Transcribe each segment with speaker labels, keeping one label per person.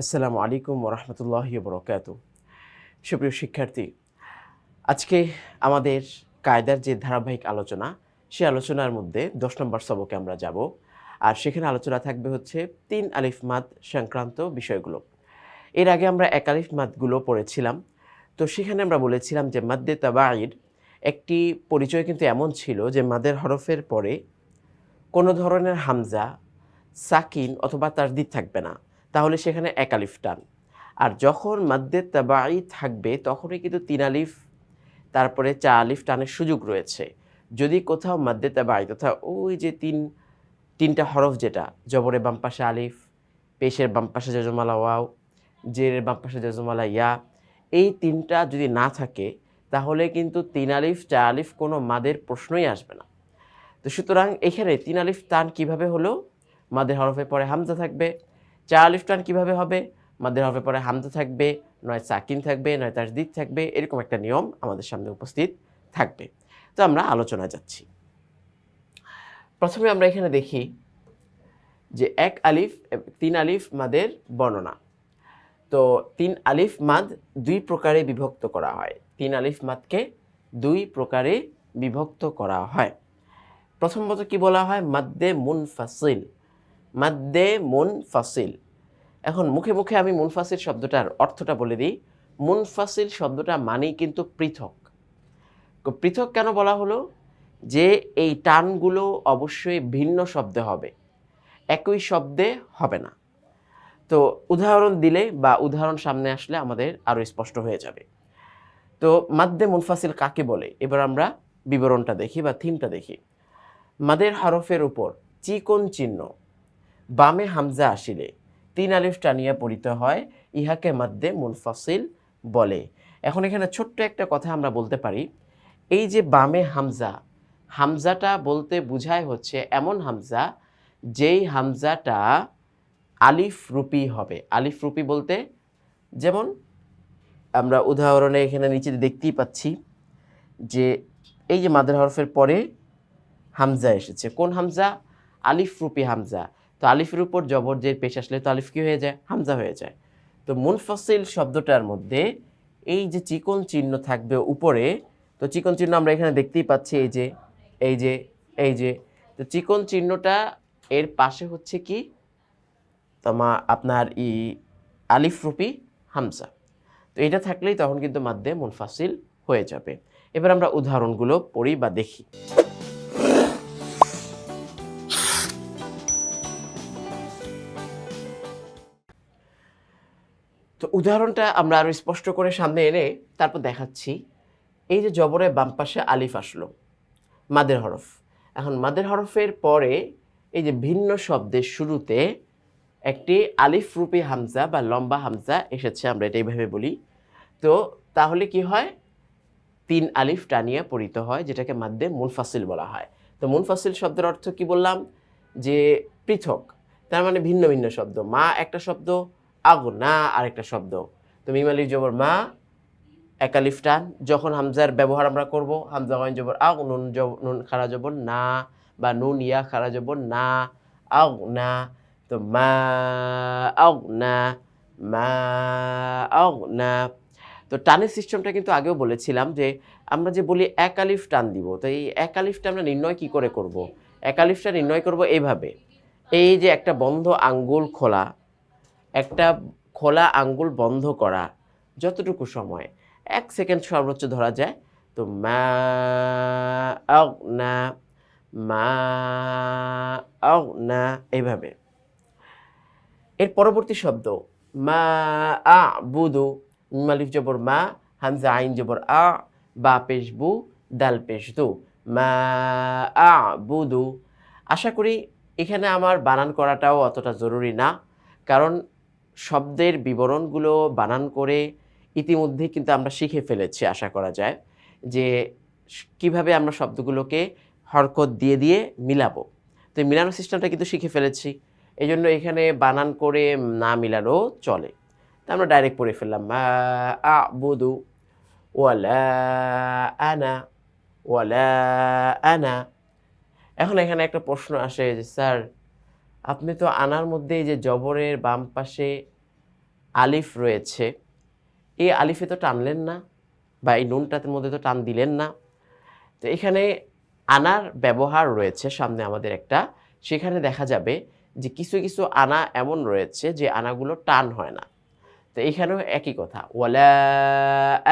Speaker 1: আসসালামু আলাইকুম ওরহমতুল্লাহ বরকাত সুপ্রিয় শিক্ষার্থী, আজকে আমাদের কায়দার যে ধারাবাহিক আলোচনা, সে আলোচনার মধ্যে দশ নম্বর সবকে আমরা যাব। আর সেখানে আলোচনা থাকবে হচ্ছে তিন আলিফ মাদ সংক্রান্ত বিষয়গুলো। এর আগে আমরা এক আলিফ মাদগুলো পড়েছিলাম। তো সেখানে আমরা বলেছিলাম যে মাদ্দে তাবাইর একটি পরিচয় কিন্তু এমন ছিল যে মাদের হরফের পরে কোনো ধরনের হামজা, সাকিন অথবা তারদিদ থাকবে না। তাহলে সেখানে এক আলিফ টান। আর যখন মাদ্দে তাবাই থাকবে, তখনই কিন্তু তিন আলিফ, তারপরে চা আলিফ টানের সুযোগ রয়েছে। যদি কোথাও মাদ্দে তাবাই তথা ওই যে তিন, তিনটা হরফ যেটা জবরে বাম পাশে আলিফ, পেশের বাম পাশে জজমালা ওয়াও, জেরের বাম পাশে জজমালা ইয়া, এই তিনটা যদি না থাকে, তাহলে কিন্তু তিন আলিফ চা আলিফ কোনো মাদের প্রশ্নই আসবে না। তো সুতরাং এখানে তিন আলিফ টান কীভাবে হলো? মাদের হরফে পরে হামজা থাকবে। চা আলিফ টান কীভাবে হবে? মাদের হরফে পরে হামদা থাকবে, নয় সাকিন থাকবে, নয় তাসদিদ থাকবে, এরকম একটা নিয়ম আমাদের সামনে উপস্থিত থাকবে। তো আমরা আলোচনায় যাচ্ছি। প্রথমে আমরা এখানে দেখি যে এক আলিফ, তিন আলিফ মাদের বর্ণনা। তো তিন আলিফ মাদ দুই প্রকারে বিভক্ত করা হয়। তিন আলিফ মাদকে দুই প্রকারে বিভক্ত করা হয়। প্রথমত কি বলা হয়? মাদ্দে মুনফাসিল। মাদ্দে মুনফাসিল। এখন মুখে মুখে আমি মুনফাসিল শব্দটার অর্থটা বলে দিই। মুনফাসিল শব্দটা মানেই কিন্তু পৃথক। পৃথক কেন বলা হলো? যে এই টানগুলো অবশ্যই ভিন্ন শব্দে হবে। একই শব্দে হবে না। তো উদাহরণ দিলে বা উদাহরণ সামনে আসলে আমাদের আরও স্পষ্ট হয়ে যাবে। তো মাদ্দে মুনফাসিল কাকে বলে? এবার আমরা বিবরণটা দেখি বা থিমটা দেখি। মাদের হরফের উপর চিকন চিহ্ন বামে হামজা আসিলে, তিন আলিফ টানিয়া পড়িত হয়, ইহাকে মাদ্দে মুনফাসিল বলে। এখন এখানে ছোট্ট একটা কথা আমরা বলতে পারি। এই যে বামে হামজা, হামজাটা বলতে বোঝায় হচ্ছে এমন হামজা, যেই হামজাটা আলিফ রূপী হবে। আলিফ রূপী বলতে, যেমন আমরা উদাহরণে এখানে নিচে দেখতেই পাচ্ছি যে এই যে মাদের হরফের পরে হামজা এসেছে। কোন হামজা? আলিফ রূপী হামজা। তো আলিফের উপর জবর যে পেশ আসলে তো আলিফ কী হয়ে যায়? হামজা হয়ে যায়। তো মুনফসিল শব্দটার মধ্যে এই যে চিকন চিহ্ন থাকবে উপরে, তো চিকন চিহ্ন আমরা এখানে দেখতেই পাচ্ছি এই যে এই যে এই যে। তো চিকন চিহ্নটা এর পাশে হচ্ছে কি? তোমা আপনার ই আলিফ রূপী হামজা। তো এটা থাকলেই তখন কিন্তু মাধ্যমে মুনফাসিল হয়ে যাবে। এবার আমরা উদাহরণগুলো পড়ি বা দেখি। তো উদাহরণটা আমরা আরও স্পষ্ট করে সামনে এনে তারপর দেখাচ্ছি। এই যে জবরে বাম পাশে আলিফ আসলো, মাদের হরফ। এখন মাদের হরফের পরে এই যে ভিন্ন শব্দের শুরুতে একটি আলিফ রূপী হামজা বা লম্বা হামজা এসেছে, আমরা এটা এইভাবে বলি। তো তাহলে কি হয়? তিন আলিফ টানিয়ে পরিত হয়, যেটাকে মাদ্দে মুনফাসিল বলা হয়। তো মুনফাসিল শব্দের অর্থ কি বললাম? যে পৃথক, তার মানে ভিন্ন ভিন্ন শব্দ। মা একটা শব্দ আগ না, আরেকটা শব্দ। তো মিম আলিফ জবর মা একালিফ টান। যখন হামজার ব্যবহার আমরা করব, হামজা গইন জবর আগ নুন জব, নুন খারা জবর না, বা নুন ইয়া খারা জবর না আগ না, তো মা আগ না, মা আগ না। তো টানের সিস্টেমটা কিন্তু আগেও বলেছিলাম যে, আমরা যে বলি এক আলিফ টান দিব, তো এই এক আলিফটা আমরা নির্ণয় কি করে করব? এক আলিফটা নির্ণয় করব এইভাবে। এই যে একটা বন্ধ আঙ্গুল খোলা একটা খোলা আঙ্গুল বন্ধ করা যতটুকু সময়। এক সেকেন্ড সর্বোচ্চ ধরা যায়। তো মা না মা না, এইভাবে। এর পরবর্তী শব্দ, মা, আ বুদু মালিফ জবর মা, হামজা আইন জবর আ, বা পেশ, বু, দাল, পেশ, দু। মা, আ বুদু আশা করি এখানে আমার বানান করাটাও অতটা জরুরি না। কারণ শব্দের বিবরণগুলো বানান করে ইতিমধ্যে কিন্তু আমরা শিখে ফেলেছি, আশা করা যায়, যে কীভাবে আমরা শব্দগুলোকে হরকত দিয়ে দিয়ে মিলাবো। তো এই মিলানোর সিস্টেমটা কিন্তু শিখে ফেলেছি। এই জন্য এখানে বানান করে না মিলানো চলে। তা আমরা ডাইরেক্ট পড়ে ফেললাম আ বুদু ওয়ালা আনা ওয়ালা আনা। এখন এখানে একটা প্রশ্ন আসে যে, স্যার আপনি তো আনার মধ্যে এই যে জবরের বাম পাশে আলিফ রয়েছে, এই আলিফে তো টানলেন না বা এই নুনটার মধ্যে তো টান দিলেন না। তো এখানে আনার ব্যবহার রয়েছে সামনে আমাদের একটা, সেখানে দেখা যাবে যে কিছু কিছু আনা এমন রয়েছে যে আনাগুলো টান হয় না। তো এখানেও একই কথা, ওয়ালা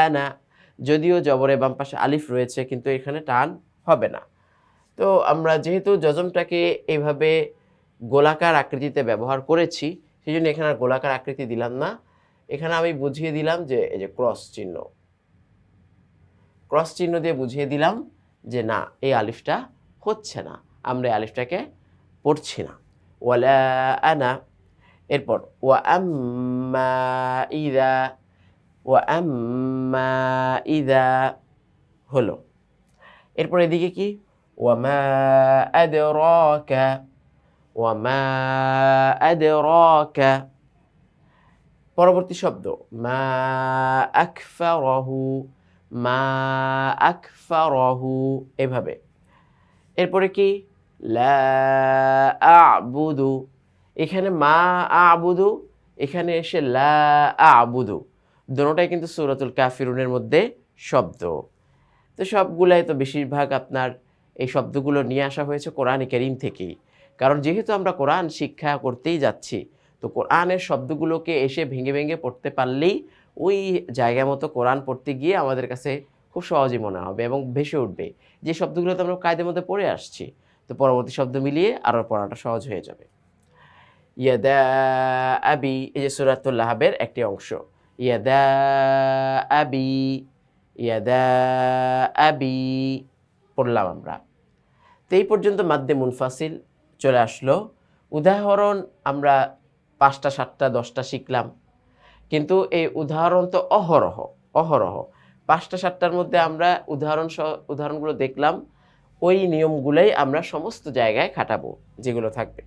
Speaker 1: আনা, যদিও জবরে বাম পাশে আলিফ রয়েছে কিন্তু এখানে টান হবে না। তো আমরা যেহেতু যজমটাকে এইভাবে গোলাকার আকৃতিতে ব্যবহার করেছি সেই জন্য এখানে আর গোলাকার আকৃতি দিলাম না। এখানে আমি বুঝিয়ে দিলাম যে, এই যে ক্রস চিহ্ন ক্রস চিহ্ন দিয়ে বুঝিয়ে দিলাম যে, না, এই আলিফটা হচ্ছে না, আমরা এই আলিফটাকে পড়ছি না। ওয়ালা এরপর, ওয়া ইদা ওয়া ইদা হলো। এরপর এদিকে কি? ওয়ামা আদরাকা ওয়ামা আদরাকা পরবর্তী শব্দ, মা আকফারহু মা আকফারহু এভাবে। এরপরে কি? লা আবুদু এখানে মা আবুদু এখানে এসে লা আবুদু দুটোটাই কিন্তু সূরাতুল কাফিরুনের মধ্যে শব্দ। তো সবগুলাই তো বেশিরভাগ আপনার এই শব্দগুলো নিয়ে আসা হয়েছে কোরআন করিম থেকেই। কারণ যেহেতু আমরা কোরআন শিক্ষা করতেই যাচ্ছি, তো কোরআনের শব্দগুলোকে এসে ভেঙে ভেঙে পড়তে পারলেই ওই জায়গা মতো কোরআন পড়তে গিয়ে আমাদের কাছে খুব সহজই মনে হবে এবং ভেসে উঠবে। যে শব্দগুলো তো আমরা কায়দের মধ্যে পড়ে আসছি, তো পরবর্তী শব্দ মিলিয়ে আরও পড়াটা সহজ হয়ে যাবে। ইয়াদা আবি, এই যে সুরাতুল্লাহাবের একটি অংশ। ইয়াদা আবি ইয়াদা আবি পড়লাম আমরা। তো এই পর্যন্ত মাদ্দে মুনফাসিল। চলে আসলো। উদাহরণ আমরা পাঁচটা, সাতটা, দশটা শিখলাম। কিন্তু এই উদাহরণ তো অহরহ অহরহ। পাঁচটা, সাতটার মধ্যে আমরা উদাহরণ উদাহরণগুলো দেখলাম। ওই নিয়মগুলোই আমরা সমস্ত জায়গায় খাটাবো, যেগুলো থাকবে।